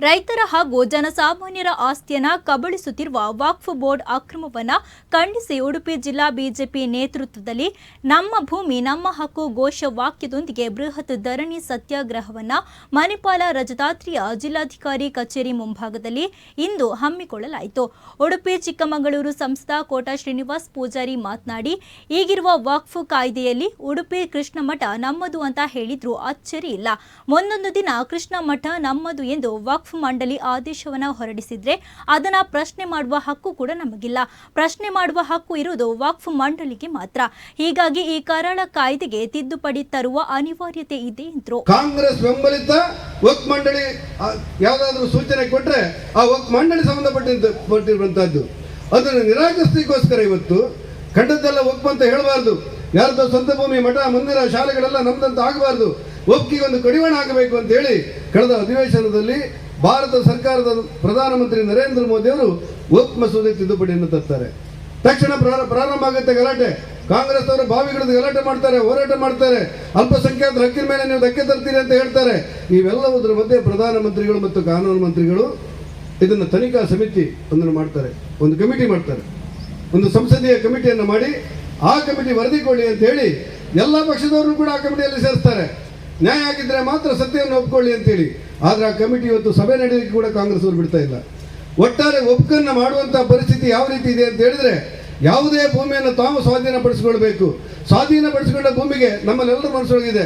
ರೈತರ ಹಾಗೂ ಜನಸಾಮಾನ್ಯರ ಆಸ್ತಿಯನ್ನ ಕಬಳಿಸುತ್ತಿರುವ ವಕ್ಫ್ ಬೋರ್ಡ್ ಅಕ್ರಮವನ್ನು ಖಂಡಿಸಿ ಉಡುಪಿ ಜಿಲ್ಲಾ ಬಿಜೆಪಿ ನೇತೃತ್ವದಲ್ಲಿ ನಮ್ಮ ಭೂಮಿ, ನಮ್ಮ ಹಕ್ಕು ಘೋಷ ವಾಕ್ಯದೊಂದಿಗೆ ಬೃಹತ್ ಧರಣಿ ಸತ್ಯಾಗ್ರಹವನ್ನು ಮಣಿಪಾಲ ರಜತಾತ್ರಿಯ ಜಿಲ್ಲಾಧಿಕಾರಿ ಕಚೇರಿ ಮುಂಭಾಗದಲ್ಲಿ ಇಂದು ಹಮ್ಮಿಕೊಳ್ಳಲಾಯಿತು. ಉಡುಪಿ, ಚಿಕ್ಕಮಗಳೂರು ಸಂಸ್ಥಾ ಕೋಟಾ ಶ್ರೀನಿವಾಸ್ ಪೂಜಾರಿ ಮಾತನಾಡಿ, ಈಗಿರುವ ವಕ್ಫ್ ಕಾಯ್ದೆಯಲ್ಲಿ ಉಡುಪಿ ಕೃಷ್ಣ ಮಠ ನಮ್ಮದು ಅಂತ ಹೇಳಿದ್ರು ಅಚ್ಚರಿ ಇಲ್ಲ. ಮುಂದೊಂದು ದಿನ ಕೃಷ್ಣ ಮಠ ನಮ್ಮದು ಎಂದು ವಕ್ಫ್ ಮಂಡಳಿ ಆದೇಶವನ್ನು ಹೊರಡಿಸಿದ್ರೆ ಅದನ್ನ ಪ್ರಶ್ನೆ ಮಾಡುವ ಹಕ್ಕು ಕೂಡ ನಮಗಿಲ್ಲ. ಪ್ರಶ್ನೆ ಮಾಡುವ ಹಕ್ಕು ಇರುವುದು ವಕ್ಫ್ ಮಂಡಳಿಗೆ ಮಾತ್ರ. ಹೀಗಾಗಿ ಈ ಕರಾಳ ಕಾಯ್ದೆಗೆ ತಿದ್ದುಪಡಿ ತರುವ ಅನಿವಾರ್ಯತೆ ಇದೆ ಎಂದರು. ಕಾಂಗ್ರೆಸ್ ಬೆಂಬಲಿತ ವಕ್ಫ್ ಮಂಡಳಿ ಯಾವುದಾದ್ರೂ ಸೂಚನೆ ಕೊಟ್ಟರೆ ಆ ವಕ್ಫ್ ಮಂಡಳಿ ಸಂಬಂಧಪಟ್ಟಿರುವಂತಹದ್ದು ಪಟ್ಟಿರುವಂತಹದ್ದು. ಅದನ್ನು ನಿರಾಕರಿಸಲಿಕ್ಕೋಸ್ಕರ ಇವತ್ತು ಕಂಡದ್ದೆಲ್ಲ ಒಪ್ಪು ಅಂತ ಹೇಳಬಾರ್ದು. ಯಾರ್ದೋ ಸ್ವಂತ ಭೂಮಿ, ಮಠ, ಮಂದಿರ, ಶಾಲೆಗಳೆಲ್ಲ ನಮ್ದಂತ ಆಗಬಾರ್ದು. ಒಪ್ಪಿಗೆ ಒಂದು ಕಡಿವಾಣ ಆಗಬೇಕು ಅಂತ ಹೇಳಿ ಕಳೆದ ಅಧಿವೇಶನದಲ್ಲಿ ಭಾರತ ಸರ್ಕಾರದ ಪ್ರಧಾನಮಂತ್ರಿ ನರೇಂದ್ರ ಮೋದಿ ಅವರು ಒಪ್ ಮಸೂದೆ ತಿದ್ದುಪಡಿಯನ್ನು ತರ್ತಾರೆ. ತಕ್ಷಣ ಪ್ರಾರ- ಪ್ರಾರಂಭ ಆಗುತ್ತೆ ಗಲಾಟೆ. ಕಾಂಗ್ರೆಸ್ ಅವರು ಬಾವಿಗಳದ್ದು ಗಲಾಟೆ ಮಾಡ್ತಾರೆ, ಹೋರಾಟ ಮಾಡ್ತಾರೆ. ಅಲ್ಪಸಂಖ್ಯಾತರ ಹಕ್ಕಿನ ಮೇಲೆ ನೀವು ಧಕ್ಕೆ ತರ್ತೀರಿ ಅಂತ ಹೇಳ್ತಾರೆ. ಇವೆಲ್ಲವುದರ ಮಧ್ಯೆ ಪ್ರಧಾನಮಂತ್ರಿಗಳು ಮತ್ತು ಕಾನೂನು ಮಂತ್ರಿಗಳು ಇದನ್ನು ತನಿಖಾ ಸಮಿತಿ ಒಂದನ್ನು ಮಾಡ್ತಾರೆ. ಒಂದು ಕಮಿಟಿ ಮಾಡ್ತಾರೆ. ಒಂದು ಸಂಸದೀಯ ಕಮಿಟಿಯನ್ನು ಮಾಡಿ ಆ ಕಮಿಟಿ ವರದಿ ಕೊಡಿ ಅಂತ ಹೇಳಿ ಎಲ್ಲ ಪಕ್ಷದವರು ಕೂಡ ಆ ಕಮಿಟಿಯಲ್ಲಿ ಸೇರಿಸ್ತಾರೆ. ನ್ಯಾಯ ಆಗಿದ್ರೆ ಮಾತ್ರ ಸತ್ಯವನ್ನು ಒಪ್ಕೊಳ್ಳಿ ಅಂತೇಳಿ ಆದ್ರೆ ಆ ಕಮಿಟಿ ಇವತ್ತು ಸಭೆ ನಡೆಯಲಿಕ್ಕೆ ಕೂಡ ಕಾಂಗ್ರೆಸ್ ಅವರು ಬಿಡ್ತಾ ಇಲ್ಲ. ಒಟ್ಟಾರೆ ಒಪ್ಪನ್ನು ಮಾಡುವಂಥ ಪರಿಸ್ಥಿತಿ ಯಾವ ರೀತಿ ಇದೆ ಅಂತ ಹೇಳಿದ್ರೆ ಯಾವುದೇ ಭೂಮಿಯನ್ನು ತಾವು ಸ್ವಾಧೀನಪಡಿಸಿಕೊಳ್ಬೇಕು. ಸ್ವಾಧೀನಪಡಿಸಿಕೊಂಡ ಭೂಮಿಗೆ ನಮ್ಮಲ್ಲೆಲ್ಲರ ಮನಸ್ಸೊಳಗಿದೆ.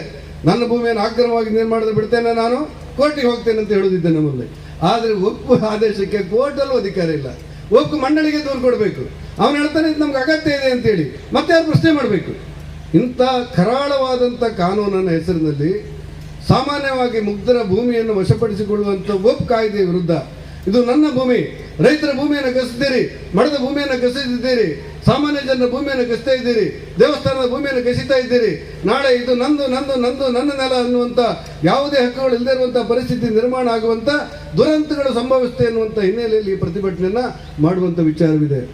ನನ್ನ ಭೂಮಿಯನ್ನು ಆಕ್ರಮವಾಗಿ ನಿರ್ಮಾಣದ ಬಿಡ್ತೇನೆ ನಾನು, ಕೋರ್ಟಿಗೆ ಹೋಗ್ತೇನೆ ಅಂತ ಹೇಳುದಿದ್ದೆ ನಮ್ಮಲ್ಲಿ. ಆದರೆ ಒಪ್ಪು ಆದೇಶಕ್ಕೆ ಕೋರ್ಟಲ್ಲೂ ಅಧಿಕಾರ ಇಲ್ಲ. ಒಪ್ಪು ಮಂಡಳಿಗೆ ದೂರು ಕೊಡಬೇಕು ಅವನು ಹೇಳ್ತಾನೆ, ಇದು ನಮ್ಗೆ ಅಗತ್ಯ ಇದೆ ಅಂತೇಳಿ ಮತ್ತೆ ಅವ್ರು ಪ್ರಶ್ನೆ ಮಾಡಬೇಕು. ಇಂಥ ಕರಾಳವಾದಂಥ ಕಾನೂನನ್ನ ಹೆಸರಿನಲ್ಲಿ ಸಾಮಾನ್ಯವಾಗಿ ಮುಗ್ಧರ ಭೂಮಿಯನ್ನು ವಶಪಡಿಸಿಕೊಳ್ಳುವಂಥ ಒಪ್ ಕಾಯ್ದೆ ವಿರುದ್ಧ. ಇದು ನನ್ನ ಭೂಮಿ. ರೈತರ ಭೂಮಿಯನ್ನು ಕಸಿದ್ದೀರಿ ಮಡದ ಭೂಮಿಯನ್ನು ಕಸಿದಿದ್ದೀರಿ. ಸಾಮಾನ್ಯ ಜನರ ಭೂಮಿಯನ್ನು ಕಸಿತಾ ಇದ್ದೀರಿ. ದೇವಸ್ಥಾನದ ಭೂಮಿಯನ್ನು ಕಸಿತಾ ಇದ್ದೀರಿ. ನಾಳೆ ಇದು ನಂದು ನಂದು ನಂದು, ನನ್ನ ನೆಲ ಅನ್ನುವಂಥ ಯಾವುದೇ ಹಕ್ಕುಗಳು ಇಲ್ಲದೆ ಇರುವಂಥ ಪರಿಸ್ಥಿತಿ ನಿರ್ಮಾಣ ಆಗುವಂಥ ದುರಂತಗಳು ಸಂಭವಿಸುತ್ತೆ ಅನ್ನುವಂಥ ಹಿನ್ನೆಲೆಯಲ್ಲಿ ಈ ಪ್ರತಿಭಟನೆಯನ್ನ ಮಾಡುವಂಥ ವಿಚಾರವಿದೆ.